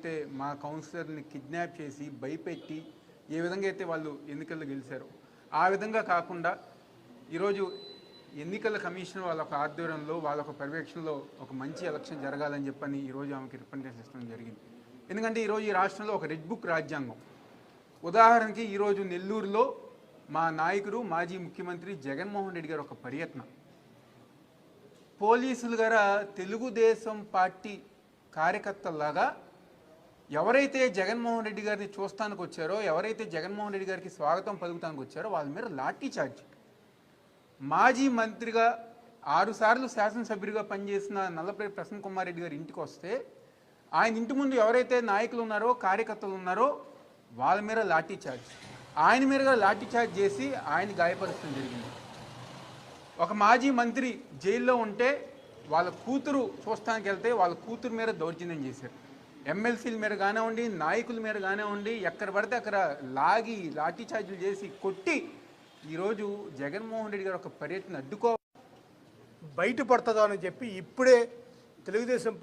అయితే మా కౌన్సిలర్ని కిడ్నాప్ చేసి భయపెట్టి ఏ విధంగా అయితే వాళ్ళు ఎన్నికల్లో గెలిచారో ఆ విధంగా కాకుండా ఈరోజు ఎన్నికల కమిషన్ వాళ్ళ ఒక ఆధ్వర్యంలో వాళ్ళ ఒక పర్యవేక్షణలో ఒక మంచి ఎలక్షన్ జరగాలని చెప్పని ఈరోజు ఆమెకి రిప్రజెంటేషన్ ఇష్టం జరిగింది. ఎందుకంటే ఈరోజు ఈ రాష్ట్రంలో ఒక రెడ్ బుక్ రాజ్యాంగం. ఉదాహరణకి ఈరోజు నెల్లూరులో మా నాయకుడు మాజీ ముఖ్యమంత్రి జగన్మోహన్ రెడ్డి గారు ఒక పర్యటన. పోలీసులు గారా తెలుగుదేశం పార్టీ కార్యకర్తలాగా ఎవరైతే జగన్మోహన్ రెడ్డి గారిని చూస్తానికి వచ్చారో ఎవరైతే జగన్మోహన్ రెడ్డి గారికి స్వాగతం పలుకుతానికి వచ్చారో వాళ్ళ మీద లాఠీ చార్జ్. మాజీ మంత్రిగా ఆరుసార్లు శాసనసభ్యుడిగా పనిచేసిన నల్లపల్లి ప్రసన్న కుమార్ రెడ్డి గారి ఇంటికి వస్తే ఆయన ఇంటి ముందు ఎవరైతే నాయకులు ఉన్నారో కార్యకర్తలు ఉన్నారో వాళ్ళ మీద లాఠీ చార్జ్. ఆయన మీద లాఠీ చార్జ్ చేసి ఆయన గాయపరచడం జరిగింది. ఒక మాజీ మంత్రి జైల్లో ఉంటే వాళ్ళ కూతురు చూస్తానికి వెళ్తే వాళ్ళ కూతురు మీద దౌర్జన్యం చేశారు. ఎమ్మెల్సీల మీద కానివ్వండి నాయకుల మీద కానివ్వండి ఎక్కడ పడితే అక్కడ లాగి లాఠీఛార్జీలు చేసి కొట్టి ఈరోజు జగన్మోహన్ రెడ్డి గారు ఒక పర్యటన అడ్డుకో బయటపడుతుందో అని చెప్పి ఇప్పుడే తెలుగుదేశం